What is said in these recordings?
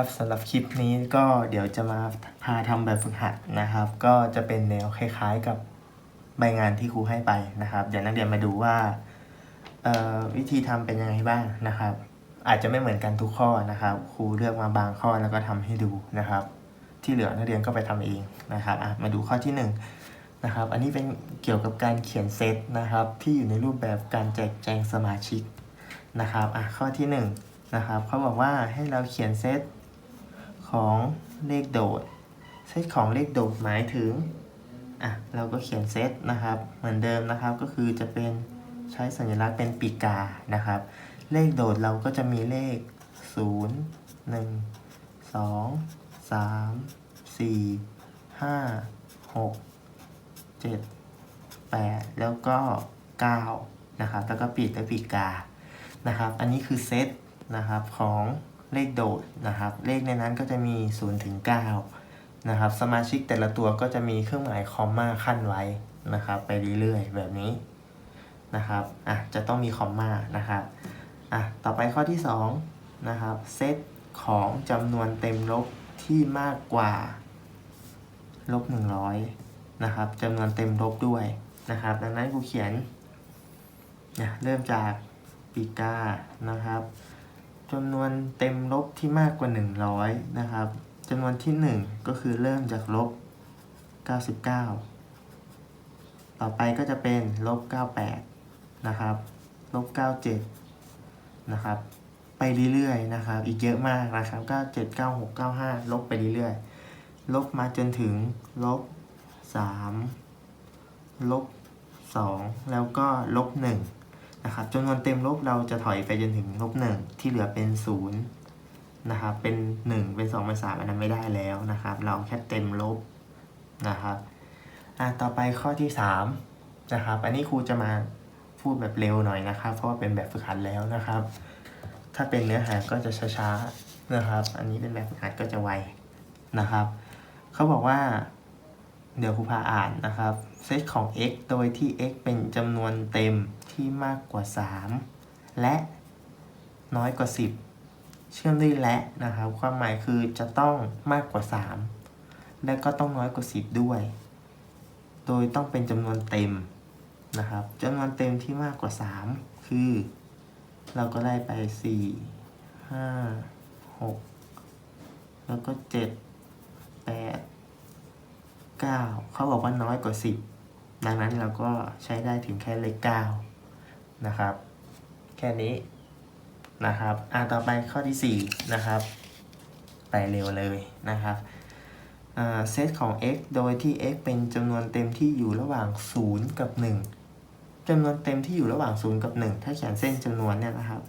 นะครับสำหรับคลิปนี้ก็เดี๋ยวจะมาพาทำแบบฝึกหัดนะครับ ก็จะเป็นแนวคล้ายๆกับใบงานที่ครูให้ไปนะครับ เดี๋ยวนักเรียนมาดูว่าวิธีทำเป็นยังไงบ้างนะครับ อาจจะไม่เหมือนกันทุกข้อนะครับ ครูเลือกมาบางข้อแล้วก็ทำให้ดูนะครับ ที่เหลือนักเรียนก็ไปทำเองนะครับมาดูข้อที่หนึ่งนะครับ อันนี้เป็นเกี่ยวกับการเขียนเซตนะครับ ที่อยู่ในรูปแบบการแจกแจงสมาชิกนะครับอะข้อที่หนึ่งนะครับเขาบอกว่าให้เราเขียนเซต ของเลขโดด เซตของเลขโดดหมายถึง อะ เราก็เขียนเซตนะครับ เหมือนเดิมนะครับ ก็คือจะเป็นใช้สัญลักษณ์เป็นปีกา นะครับ เลขโดดเราก็จะมีเลข 0 1 2 3 4 5 6 7 8 แล้วก็ 9 นะครับ แล้วก็ปิดด้วยปีกา นะครับ อันนี้คือเซตนะครับของ เลขโดดนะครับ เลขในนั้นก็จะมี0ถึง9นะครับ สมาชิกแต่ละตัวก็จะมีเครื่องหมายคอมมาขั้นไว้นะครับ ไปเรื่อยๆ แบบนี้นะครับ อะ จะต้องมีคอมมานะครับ อะ ต่อไปข้อที่ 2 นะครับ เซตของจำนวนเต็มลบที่มากกว่าลบ100นะครับจำนวนเต็มลบด้วยนะครับ ดังนั้นครูเขียนนะเริ่มจากปีกานะครับ จำนวนเต็มลบที่มากกว่า 100 นะครับจำนวนที่ 1 ก็คือเริ่มจากลบ 99 ต่อไปก็จะเป็นลบ 98 นะครับ ลบ 97 นะครับ ไปเรื่อยๆ นะครับ อีกเยอะมากนะครับ 97 96 95 ลบไปเรื่อยๆ ลบมาจนถึงลบ 3 ลบ 2 แล้วก็ลบ 1 นะครับจำนวนเต็มลบเราจะถอยไปจนถึงลบ1ที่เหลือเป็น0นะครับเป็น 1 เป็น2เป็น3อันนั้นไม่ได้แล้วนะครับ เราแค่เต็มลบนะครับอะต่อไปข้อที่3นะครับอันนี้ครูจะมาพูดแบบเร็วหน่อยนะครับ เพราะว่าเป็นแบบฝึกหัดแล้วนะครับ ถ้าเป็นเนื้อหาก็จะช้าๆนะครับ อันนี้เป็นแบบฝึกหัดก็จะไวนะครับเขาบอกว่าเดี๋ยวครูพาอ่านนะครับเซตของ x โดยที่ x เป็นจำนวนเต็ม ที่มากกว่า 3 และน้อยกว่า 10 เชื่อมด้วยและนะครับ ความหมายคือจะต้องมากกว่า 3 และก็ต้องน้อยกว่า 10 ด้วย โดยต้องเป็นจำนวนเต็มนะครับจำนวนเต็มที่มากกว่า 3 คือ เราก็ได้ไป 4 5 6 แล้วก็ 7 8 9 เขาบอกว่าน้อยกว่า 10 ดังนั้นเราก็ใช้ได้ถึงแค่เลข9 นะครับ แค่นี้นะครับอ่าต่อไปข้อที่ 4 นะครับ ไปเร็วเลยนะครับอ่าเซตของ x โดยที่ x เป็นจำนวนเต็มที่อยู่ระหว่าง 0 กับ 1จำนวนเต็มที่อยู่ระหว่าง 0 กับ 1 ถ้าเขียนเส้นจำนวนเนี่ยนะครับ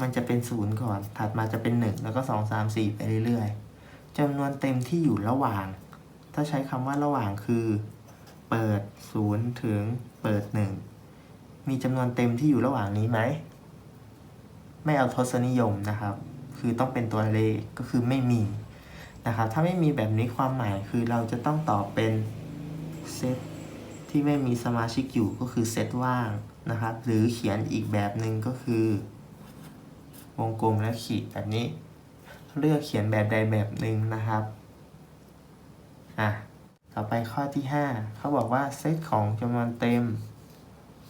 มันจะเป็น 0 ก่อน ถัดมาจะเป็น 1 แล้วก็ 2 3 4 ไปเรื่อยๆจำนวนเต็มที่อยู่ระหว่าง ถ้าใช้คำว่าระหว่างคือ เปิด 0 ถึงเปิด 1 มีจำนวนเต็มที่อยู่ระหว่างนี้ไหม ไม่เอาทศนิยมนะครับ คือต้องเป็นตัวเลขก็คือไม่มีนะครับ ถ้าไม่มีแบบนี้ความหมายคือเราจะต้องตอบเป็นเซตที่ไม่มีสมาชิกอยู่ก็คือเซตว่างนะครับ หรือเขียนอีกแบบหนึ่งก็คือ วงกลมและขีดแบบนี้ เลือกเขียนแบบใดแบบหนึ่งนะครับอะต่อไปข้อที่ 5 เขาบอกว่าเซตของจำนวนเต็ม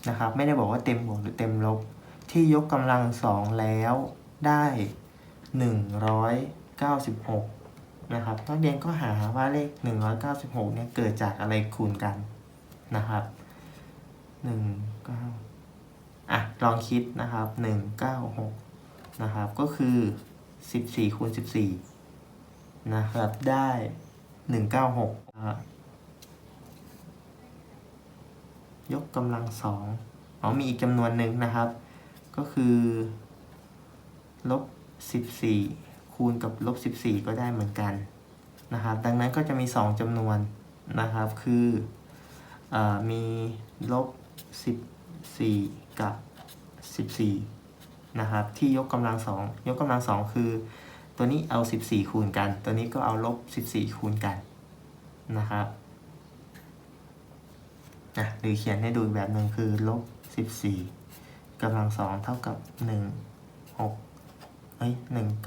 นะครับไม่ได้บอกว่าเต็มบวกหรือเต็มลบ ที่ยกกำลังสองแล้วได้ 196 นะครับนักเรียนก็หาว่าเลข 196 เนี่ยเกิดจากอะไรคูณกันนะครับ19อะลองคิดนะครับ 196 นะครับก็คือ 14คูณ14 นะครับได้ 196 ยกกำลังสองอ๋อมีอีกจำนวนหนึ่งนะครับ ก็คือลบสิบสี่คูณกับลบสิบสี่ก็ได้เหมือนกันนะครับ ดังนั้นก็จะมีสองจำนวนนะครับ คืออมีลบสิบสี่กับสิบสี่นะครับ ที่ยกกำลังสองยกกำลังสองคือ ตัวนี้เอา 14 คูณกัน ตัวนี้ก็เอาลบ14 คูณกันนะครับ นะหรือเขียนให้ดูอีกแบบหนึ่งคือลบ14กำลังสองเท่ากับ 1 6เอ้ย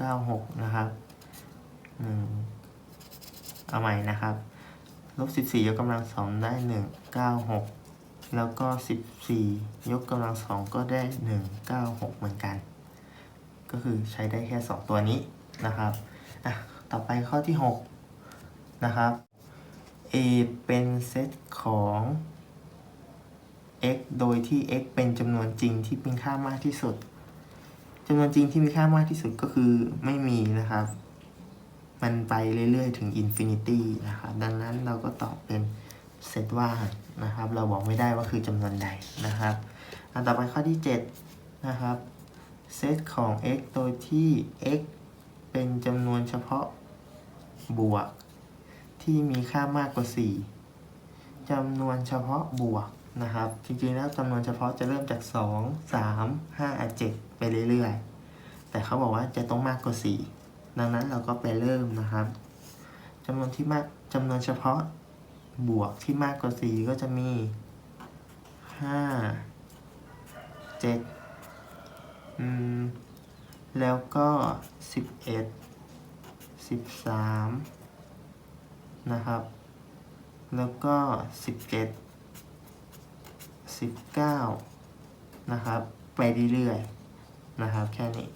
196 นะครับหนึ่งเอาใหม่นะครับลบสิบสี่ยกกำลังสองได้หนึ่งเก้าหกแล้วก็สิบสี่ยกกำลังสองก็ได้หนึ่งเก้าหกเหมือนกัน ก็คือใช้ได้แค่สองตัวนี้นะครับอะต่อไปข้อที่หกนะครับ a เป็นเซตของ x โดยที่ x เป็นจำนวนจริงที่มีค่ามากที่สุดจำนวนจริงที่มีค่ามากที่สุดก็คือไม่มีนะครับ มันไปเรื่อยๆ ถึงอินฟินิตี้นะครับดังนั้นเราก็ตอบเป็นเซตว่างนะครับ เราบอกไม่ได้ว่าคือจำนวนใดนะครับ อันต่อไปข้อที่ 7 นะครับเซตของ x โดยที่ x เป็นจำนวนเฉพาะบวก ที่มีค่ามากกว่า 4จำนวนเฉพาะบวก นะครับ จริงๆแล้วจำนวนเฉพาะจะเริ่มจาก 2 3 5 7 ไปเรื่อยๆ แต่เขาบอกว่าจะต้องมากกว่า 4 ดังนั้นเราก็ไปเริ่มนะครับจำนวนที่มากจำนวนเฉพาะบวกที่มากกว่า 4 ก็จะมี 5 7อืมแล้วก็ 11 13 นะครับ แล้วก็ 17 19 นะครับ ไปเรื่อยๆนะครับ แค่นี้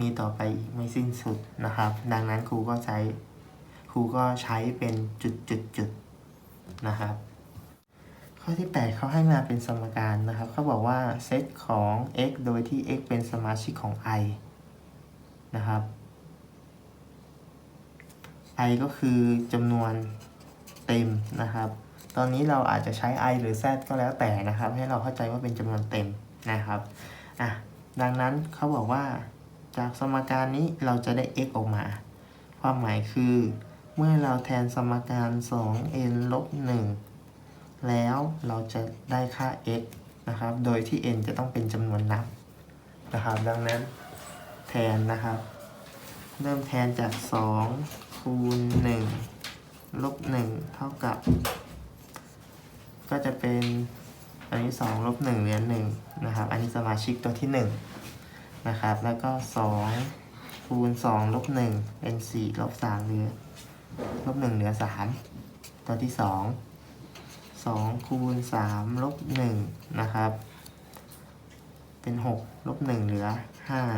มีต่อไปอีกไม่สิ้นสุดนะครับ ดังนั้นครูก็ใช้ครูก็ใช้เป็นจุดๆๆนะครับ ข้อที่ 8เขาให้มาเป็นสมการนะครับเขาบอกว่าเซตของ x โดยที่ x เป็นสมาชิกของ i นะครับ i ก็คือจำนวนเต็มนะครับ ตอนนี้เราอาจจะใช้ i หรือ z ก็แล้วแต่นะครับ ให้เราเข้าใจว่าเป็นจำนวนเต็มนะครับอะดังนั้นเขาบอกว่า จากสมการนี้เราจะได้ x ออกมา ความหมายคือ เมื่อเราแทนสมการ 2n ลบ1แล้วเราจะได้ค่า x นะครับ โดยที่ n จะต้องเป็นจำนวนนับนะครับ ดังนั้นแทนนะครับ เริ่มแทนจาก 2 คูณ 1 ลบ 1 เท่ากับ ก็จะเป็นอันนี้2ลบ1เหลือ1นะครับ อันนี้สมาชิกตัวที่1นะครับ แล้วก็ 2 คูณ2ลบ1เป็น4ลบ3เหลือลบ1เหลือ 3 ตัวที่ 2 2 คูณ3ลบ1นะครับ เป็น 6 ลบ 1 เหลือ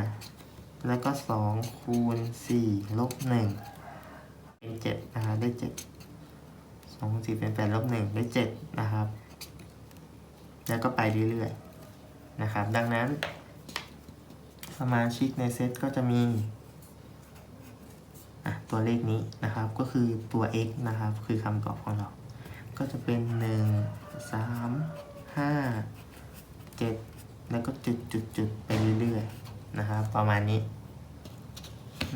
5 แล้วก็ 2 คูณ4ลบ1เป็น7นะครับได้ 7 2คูณ4เป็น8ลบ1ได้7นะครับ แล้วก็ไปเรื่อยๆนะครับ ดังนั้น สมาชิกในเซตก็จะมีะตัวเลขนี้นะครับก็คือตัว x นะครับ คือคำตอบของเรา ก็จะเป็น 1 3 5 7 แล้วก็จุดจุดจุดไปเรื่อยๆนะครับ ประมาณนี้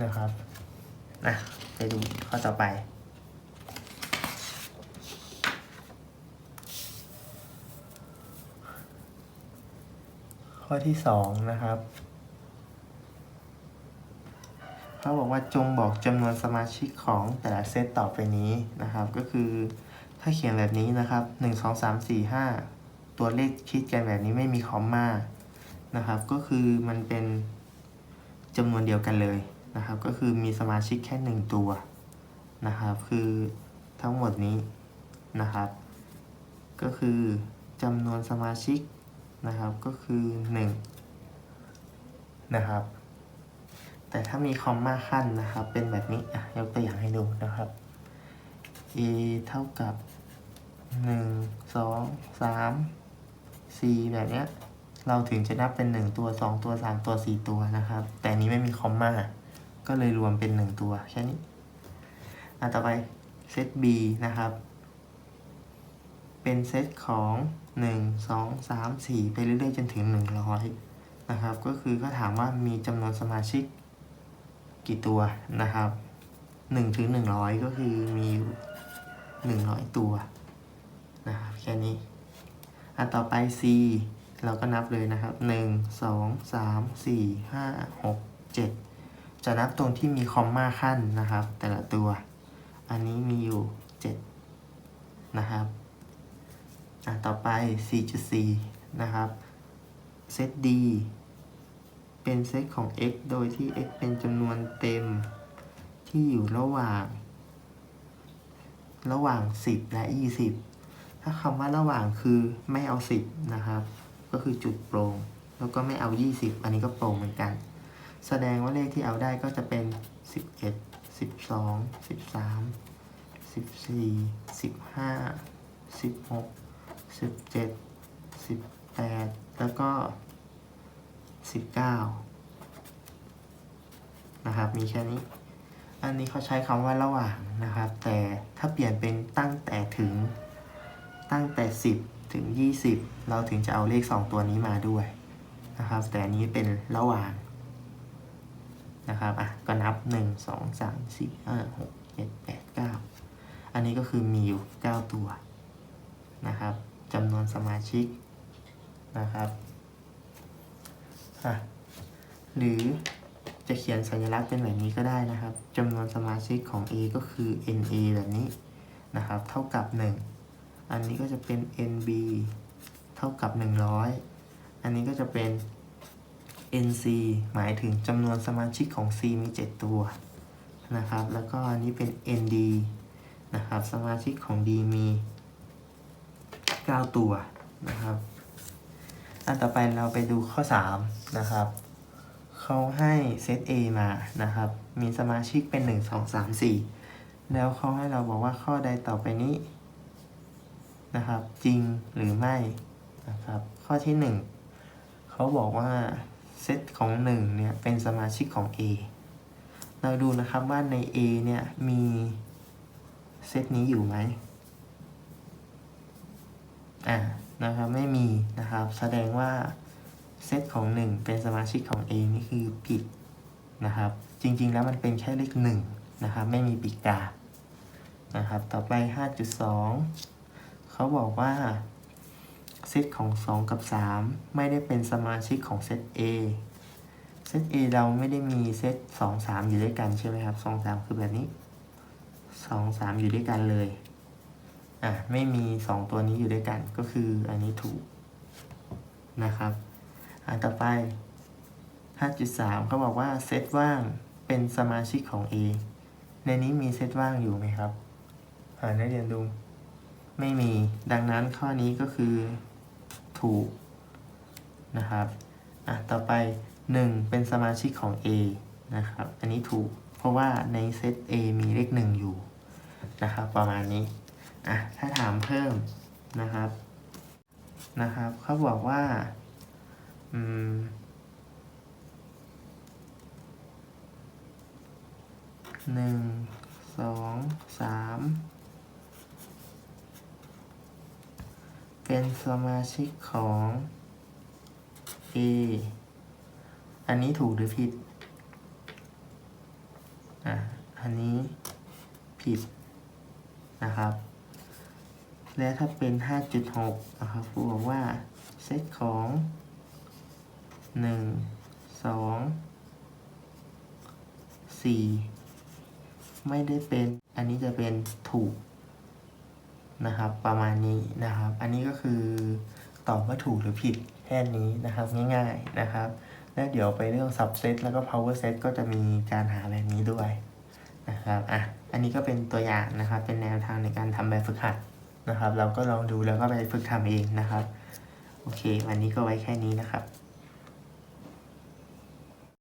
นะครับนะไปดูข้อต่อไป ข้อที่สองนะครับเขาบอกว่าจงบอกจำนวนสมาชิกของแต่ละเซตต่อไปนี้นะครับ ก็คือถ้าเขียนแบบนี้นะครับ 1 2 3 4 5 ตัวเลขคิดกันแบบนี้ไม่มีคอมมานะครับ ก็คือมันเป็นจำนวนเดียวกันเลยนะครับ ก็คือมีสมาชิกแค่ 1 ตัวนะครับ คือทั้งหมดนี้นะครับ ก็คือจำนวนสมาชิก นะครับก็คือ 1 นะครับ แต่ถ้ามีคอมมาขั้นนะครับ เป็นแบบนี้อะยกตัวอย่างให้ดูนะครับ a เท่ากับ 1 2 3 4 แบบเนี้ยเราถึงจะนับเป็น 1 ตัว 2 ตัว 3 ตัว 4 ตัวนะครับ แต่นนี้ไม่มีคอมมาก็เลยรวมเป็น 1 ตัวแค่นี้อะต่อไปเซต b นะครับ เป็นเซตของ 1 2 3 4 ไปเรื่อยๆจนถึง 100 นะครับ ก็คือก็ถามว่ามีจำนวนสมาชิกกี่ตัวนะครับ1ถึง100 ก็คือมีอยู่100 ตัวนะครับแค่นี้ อันต่อไป C เราก็นับเลยนะครับ 1 2 3 4 5 6 7 จะนับตรงที่มีคอมมาขั้นนะครับ แต่ละตัว อันนี้มีอยู่ 7 นะครับ อะต่อไป 4.4 นะครับเซต D เป็นเซตของ x โดยที่ x เป็นจำนวนเต็มที่อยู่ระหว่าง ระหว่าง 10 และ 20 ถ้าคำว่าระหว่างคือไม่เอา 10 นะครับ ก็คือจุดโปร่งแล้วก็ไม่เอา 20 อันนี้ก็โปร่งเหมือนกัน แสดงว่าเลขที่เอาได้ก็จะเป็น 11 12 13 14 15 16 17 18แล้วก็19นะครับมีแค่นี้ อันนี้เขาใช้คำว่าระหว่างนะครับ แต่ถ้าเปลี่ยนเป็นตั้งแต่ถึงตั้งแต่10ถึง20เราถึงจะเอาเลข2ตัวนี้มาด้วยนะครับ แต่อันนี้เป็นระหว่างนะครับ อะ ก็นับ 1 2 3 4 5 6 7 8 9 อันนี้ก็คือมีอยู่ 9 ตัวนะครับ จำนวนสมาชิกนะครับหรือจะเขียนสัญลักษณ์เป็นแบบนี้ก็ได้นะครับจำนวนสมาชิกของ A ก็คือ NA แบบนี้นะครับ เท่ากับ 1 อันนี้ก็จะเป็น NB เท่ากับ 100 อันนี้ก็จะเป็น NC หมายถึงจำนวนสมาชิกของ C มี 7 ตัวนะครับ แล้วก็อันนี้เป็น ND นะครับ สมาชิกของ D มี 9 ตัวนะครับ อันต่อไปเราไปดูข้อ 3 นะครับเขาให้เซต A มานะครับ มีสมาชิกเป็น 1 2 3 4 แล้วเขาให้เราบอกว่าข้อใดต่อไปนี้นะครับ จริงหรือไม่นะครับ ข้อที่ 1เขาบอกว่าเซตของ 1 เนี่ย เป็นสมาชิกของ A เราดูนะครับว่าใน A เนี่ย มีเซตนี้อยู่ไหม อ่านะครับไม่มีนะครับ แสดงว่าเซตของ 1 เป็นสมาชิกของ A นี่คือผิดนะครับ จริงๆแล้วมันเป็นแค่เลข1นะครับ ไม่มีปีกกานะครับ ต่อไป 5.2 เขาบอกว่าเซตของ 2 กับ 3 ไม่ได้เป็นสมาชิกของเซต A เซต A เราไม่ได้มีเซต2 3 อยู่ด้วยกันใช่ไหมครับ2 3 คือแบบนี้ 2 3 อยู่ด้วยกันเลย อะไม่มี 2 ตัวนี้อยู่ด้วยกันก็คืออันนี้ถูกนะครับ อันต่อไป 5.3เขาบอกว่าเซตว่างเป็นสมาชิกของ A ในนี้มีเซตว่างอยู่ไหมครับอ่านนักเรียนดู ไม่มีดังนั้นข้อนี้ก็คือถูกนะครับอะต่อไป 1 เป็นสมาชิกของ A นะครับ อันนี้ถูกเพราะว่าในเซต A มีเลข1อยู่นะครับ ประมาณนี้ อะถ้าถามเพิ่มนะครับนะครับ เขาบอกว่าอืมหนึ่งสองสามเป็นสมาชิกของ A อันนี้ถูกหรือผิด อะ อันนี้ผิดนะครับ และถ้าเป็น 5.6นะครับครูบอกว่าเซตของ 1 2 4 ไม่ได้เป็น อันนี้จะเป็นถูกนะครับ ประมาณนี้นะครับ อันนี้ก็คือตอบว่าถูกหรือผิดแค่นี้นะครับ ง่ายๆนะครับ และเดี๋ยวไปเรื่อง subset แล้วก็ power set ก็จะมีการหาแบบนี้ด้วยนะครับ อะ อันนี้ก็เป็นตัวอย่างนะครับ เป็นแนวทางในการทำแบบฝึกหัด นะครับ เราก็ลองดูแล้วก็ไปฝึกทำเองนะครับ โอเค วันนี้ก็ไว้แค่นี้นะครับ